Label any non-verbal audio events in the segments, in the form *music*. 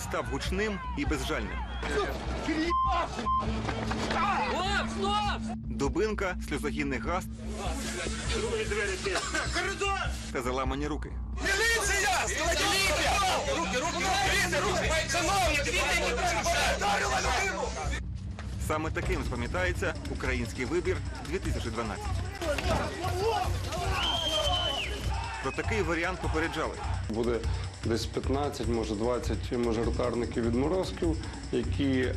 він став гучним і безжальним. Дубинка, сльозогінний газ та заламані руки. Саме таким запам'ятається український вибір 2012. Про такий варіант попереджали. Буде десь 15, може 20 мажоритарників відморозків, які е,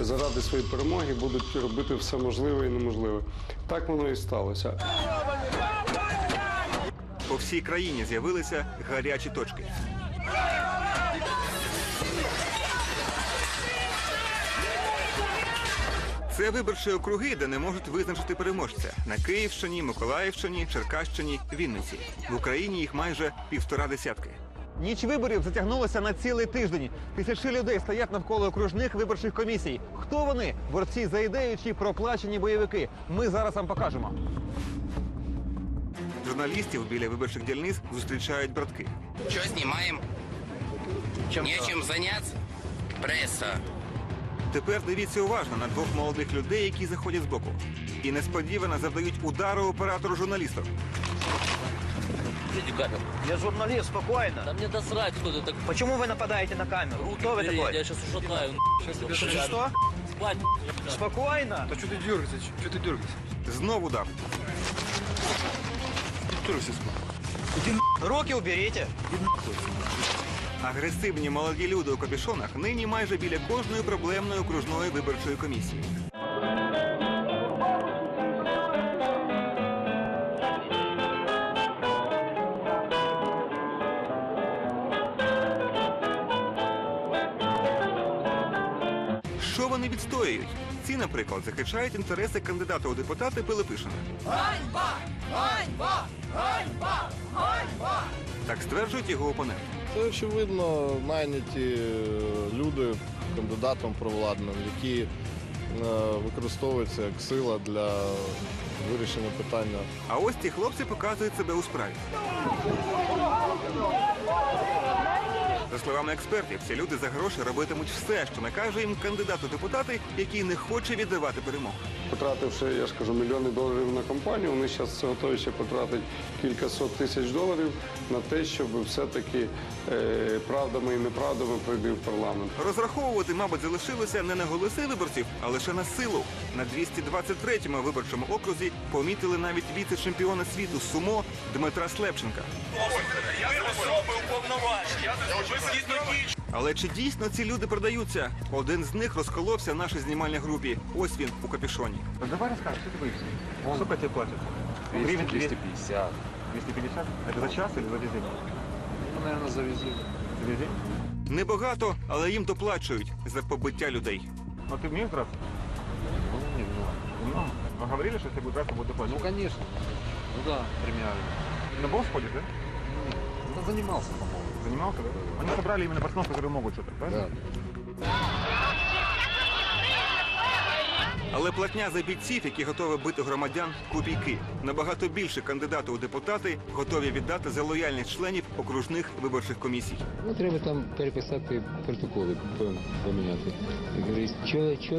заради своєї перемоги будуть робити все можливе і неможливе. Так воно і сталося. По всій країні з'явилися гарячі точки. Це виборчі округи, де не можуть визначити переможця на Київщині, Миколаївщині, Черкащині, Вінниці. В Україні їх майже півтора десятки. Ніч виборів затягнулася на цілий тиждень. Тисячі людей стоять навколо окружних виборчих комісій. Хто вони? Борці за ідею чи проплачені бойовики? Ми зараз вам покажемо. Журналістів біля виборчих дільниць зустрічають братки. Что снимаем? Нечем заняться? Пресса. Тепер дивіться уважно на двох молодих людей, які заходять збоку. І несподівано завдають удару оператору журналісту. Видите камеру? Я журналист, спокойно. Да мне насрать, кто ты так... Почему вы нападаете на камеру? Кто вы Бери, такой? Я сейчас ушатаю. Что? что? Спать. Спокойно. Что ты дергаешься? Что ты дергаешься? Знов удар. Дергайся, Руки уберите. Агресивні молоді люди у капюшонах нині майже біля кожної проблемної окружної виборчої комісії. Що вони відстоюють? Ці, наприклад, захищають інтереси кандидата у депутати Пилипишина. Так стверджують його опоненти. Це очевидно найняті е, люди кандидатом провладним, які е, використовуються як сила для вирішення питання А ось ці хлопці показують себе у справі. За словами експертів, ці люди за гроші робитимуть все, що накаже їм кандидат у депутати, який не хоче віддавати перемогу. Потративши, я ж кажу, мільйони доларів на кампанію, вони зараз готові ще потратити кілька сот тисяч доларів на те, щоб все-таки е, правдами і неправдами пройти в парламент. Розраховувати, мабуть, залишилося не на голоси виборців, а лише на силу. На 223-му виборчому окрузі помітили навіть віце-чемпіона світу сумо Дмитра Слепченка. Але чи дійсно ці люди продаються? Один з них розколовся в нашій знімальній групі. Ось він у капюшоні. Давай розкажи, що ти боїшся? Сколько тебе платять? 200, 250. 250? Это за час или за візит? Ну, наверное. За візит? Небагато, але їм доплачують за побиття людей. Ну ти вмієш драться? Ну, немного. Ну, говорили, що ти будеш драться, буде Ну, доплачувати. конечно. Ну да, премиально. На босс ходишь, да? Ну, занимался, по-моему. Занимался? Они собрали именно пацанов, которые могут что-то, правильно? Але платня за бійців, які готові бити громадян, копійки. Набагато більше кандидати у депутати готові віддати за лояльність членів окружних виборчих комісій. Ну, треба там переписати протоколи, поміняти. Говорить, чо, чо,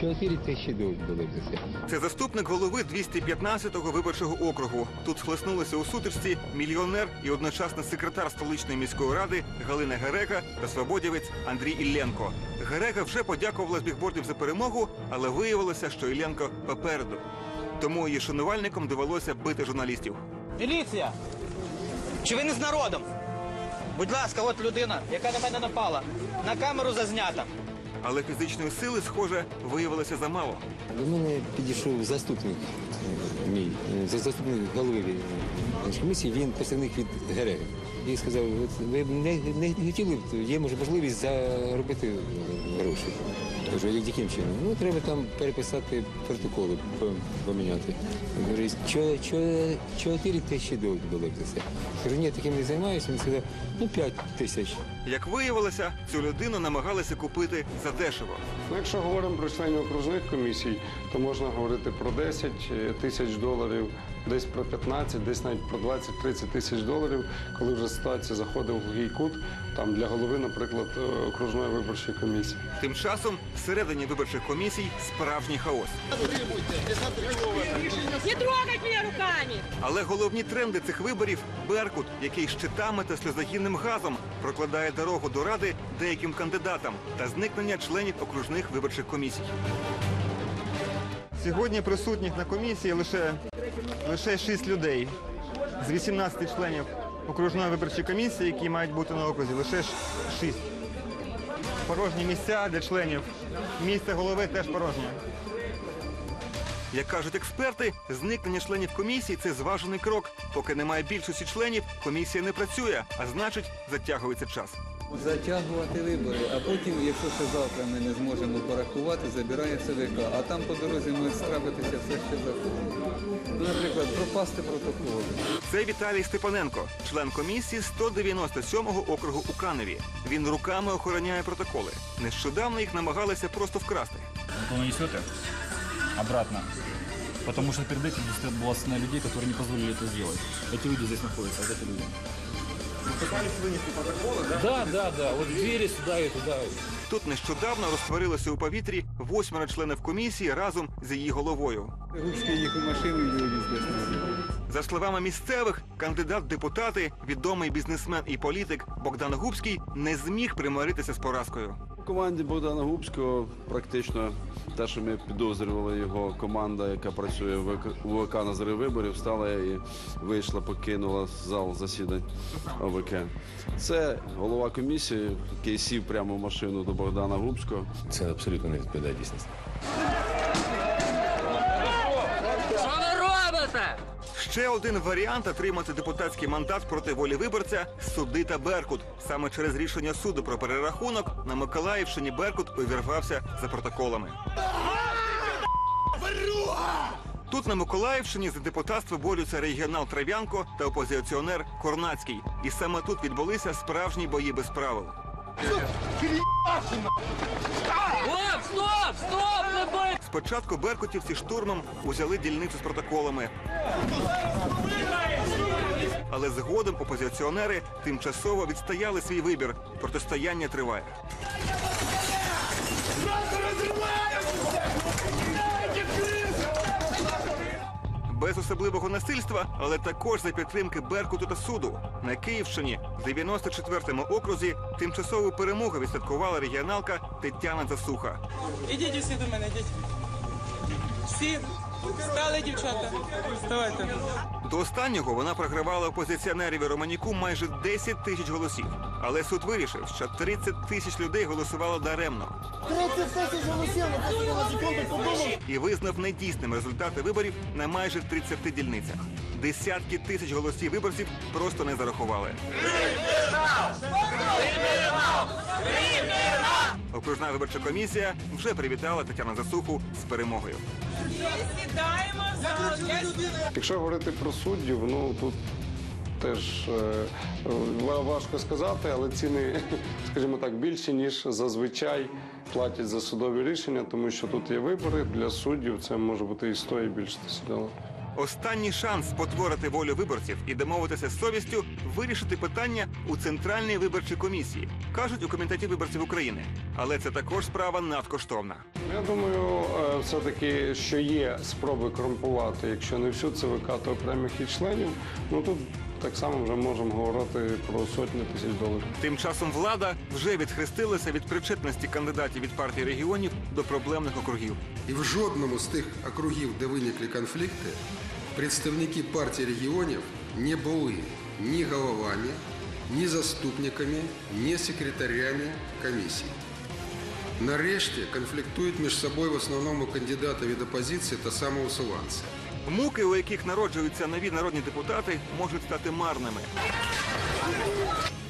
4 тисячі за це. Це заступник голови 215-го виборчого округу. Тут схлеснулися у сутичці мільйонер і одночасно секретар столичної міської ради Галина Герека та свободівець Андрій Ілленко. Герека вже подякувала з бігбордів за перемогу, але виявилося, що Ілленко попереду. Тому її шанувальникам довелося бити журналістів. Міліція! Чи ви не з народом? Будь ласка, от людина, яка на мене напала. На камеру зазнята. Але фізичної сили, схоже, виявилося замало. До мене підійшов заступник е, мій, е, заступник голови е, комісії, він представник від ГРЕ. І сказав, ви не, не хотіли б, є можливість заробити гроші. Кажу, яким чином? Ну, треба там переписати протоколи, поміняти. Що, 4 тисячі доларів це. Кажу, ні, таким не займаюся. Він сказав, ну 5 тисяч. Як виявилося, цю людину намагалися купити задешево. Ну, якщо говоримо про членів окружних комісій, то можна говорити про 10 тисяч доларів, десь про 15, десь навіть про 20-30 тисяч доларів, коли вже ситуація заходить в глухий кут, там для голови, наприклад, е, окружної виборчої комісії. Тим часом всередині виборчих комісій справжній хаос. Не трогать руками! Але головні тренди цих виборів Беркут, який щитами та сльозогінним газом прокладає дорогу до ради деяким кандидатам та зникнення членів окружних виборчих комісій. Сьогодні присутніх на комісії лише, лише 6 людей з 18 членів окружної виборчої комісії, які мають бути на окрузі, лише 6. Порожні місця для членів. Місце голови теж порожнє. Як кажуть експерти, зникнення членів комісії це зважений крок. Поки немає більшості членів, комісія не працює, а значить, затягується час. Затягувати вибори, а потім, якщо ще завтра ми не зможемо порахувати, забирає ЦВК. А там по дорозі може страбитися все ще захоче. Ну, наприклад, пропасти протоколи. Це Віталій Степаненко, член комісії 197-го округу у Каневі. Він руками охороняє протоколи. Нещодавно їх намагалися просто вкрасти. вы нанесете обратно. Потому что перед этим здесь была стена людей, которые не позволили это сделать. Эти люди здесь находятся, вот эти люди. Пытались винести протоколи, да? Да, да, да. Вот двери сюда и туда. Тут нещодавно розтворилося у повітрі восьмеро членів комісії разом з її головою. Ручки їх у машину і люди здесь не За словами місцевих, кандидат в депутати, відомий бізнесмен і політик Богдан Губський не зміг примиритися з поразкою. Команді Богдана Губського практично те, що ми підозрювали його команда, яка працює в ВК- на зрив виборів, стала і вийшла, покинула зал засідань ОВК. Це голова комісії, який сів прямо в машину до Богдана Губського. Це абсолютно не відповідає дійсності. Ще один варіант отримати депутатський мандат проти волі виборця суди та Беркут. Саме через рішення суду про перерахунок на Миколаївщині Беркут увірвався за протоколами. Тут на Миколаївщині за депутатство борються регіонал Трав'янко та опозиціонер Корнацький. І саме тут відбулися справжні бої без правил. Стоп, стоп! Спочатку беркутівці штурмом узяли дільницю з протоколами. Але згодом опозиціонери тимчасово відстояли свій вибір. Протистояння триває. Без особливого насильства, але також за підтримки Беркуту та суду. На Київщині, в 94-му окрузі, тимчасову перемогу відсвяткувала регіоналка Тетяна Засуха. Ідіть усі до мене, ідіть. Всі стали дівчата. Вставайте. До останнього вона програвала опозиціонерів Романюку майже 10 тисяч голосів. Але суд вирішив, що 30 тисяч людей голосувало даремно. 30 тисяч голосів і визнав недійсним результати виборів на майже 30 дільницях. Десятки тисяч голосів виборців просто не зарахували. Окружна виборча комісія вже привітала Тетяну Засуху з перемогою. Сідаємо за Якщо говорити про суддів, ну тут теж е, важко сказати, але ціни, *laughs* скажімо так, більші, ніж зазвичай платять за судові рішення, тому що тут є вибори для суддів, це може бути і 100, і більше доларів. Останній шанс спотворити волю виборців і домовитися з совістю вирішити питання у центральній виборчій комісії, кажуть у комітеті виборців України. Але це також справа надкоштовна. Я думаю, е, все-таки, що є спроби корумпувати, якщо не всю ЦВК, то окремих її членів. Ну тут так само вже можемо говорити про сотні тисяч доларів. Тим часом влада вже відхрестилася від причетності кандидатів від партії регіонів до проблемних округів. І в жодному з тих округів, де виникли конфлікти, представники партії регіонів не були ні головами, ні заступниками, ні секретарями комісії. Нарешті конфліктують між собою в основному кандидати від опозиції та самоусуванці. Муки, у яких народжуються нові народні депутати, можуть стати марними.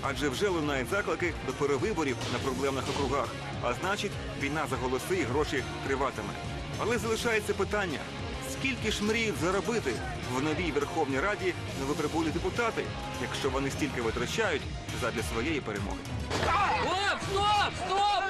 Адже вже лунають заклики до перевиборів на проблемних округах. А значить, війна за голоси і гроші триватиме. Але залишається питання: скільки ж мріють заробити в новій Верховній Раді новоприбулі депутати, якщо вони стільки витрачають задля своєї перемоги? Стоп, стоп, стоп!